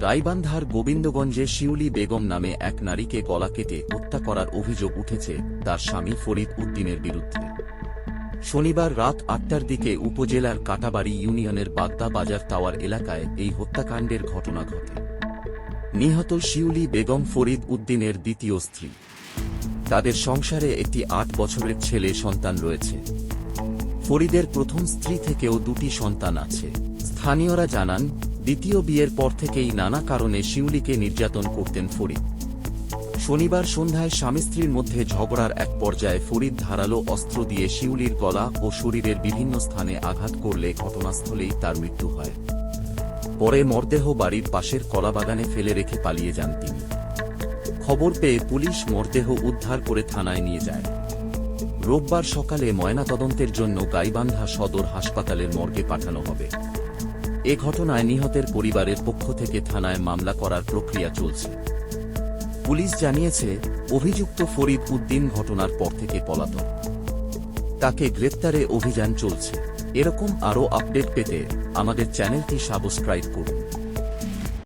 গাইবান্ধার গোবিন্দগঞ্জে শিউলি বেগম নামে এক নারীকে গলা কেটে হত্যা করার অভিযোগ উঠেছে তার স্বামী ফরিদ উদ্দিনের বিরুদ্ধে। শনিবার রাত আটটার দিকে উপজেলার কাটাবাড়ি ইউনিয়নের বাগদা বাজার টাওয়ার এলাকায় এই হত্যাকাণ্ডের ঘটনা ঘটে। নিহত শিউলি বেগম ফরিদ উদ্দিনের দ্বিতীয় স্ত্রী। তাদের সংসারে একটি আট বছরের ছেলে সন্তান রয়েছে। ফরিদের প্রথম স্ত্রী থেকেও দুটি সন্তান আছে। স্থানীয়রা জানান দ্বিতীয় বিয়ের পর থেকেই নানা কারণে শিউলিকে নির্যাতন করতেন ফরিদ। শনিবার সন্ধ্যায় স্বামী স্ত্রীর মধ্যে ঝগড়ার এক পর্যায়ে ফরিদ ধারালো অস্ত্র দিয়ে শিউলির গলা ও শরীরের বিভিন্ন স্থানে আঘাত করলে ঘটনাস্থলেই তার মৃত্যু হয়। পরে মরদেহ বাড়ির পাশের কলাবাগানে ফেলে রেখে পালিয়ে যান তিনি। খবর পেয়ে পুলিশ মরদেহ উদ্ধার করে থানায় নিয়ে যায়। রোববার সকালে ময়নাতদন্তের জন্য গাইবান্ধা সদর হাসপাতালের মর্গে পাঠানো হবে। এ ঘটনায় নিহতের পরিবারের পক্ষ থেকে থানায় মামলা করার প্রক্রিয়া চলছে। পুলিশ জানিয়েছে, অভিযুক্ত ফরিদ উদ্দিন ঘটনার পর থেকে পলাতক। তাকে গ্রেপ্তারে অভিযান চলছে। এরকম আরও আপডেট পেতে আমাদের চ্যানেলটি সাবস্ক্রাইব করুন।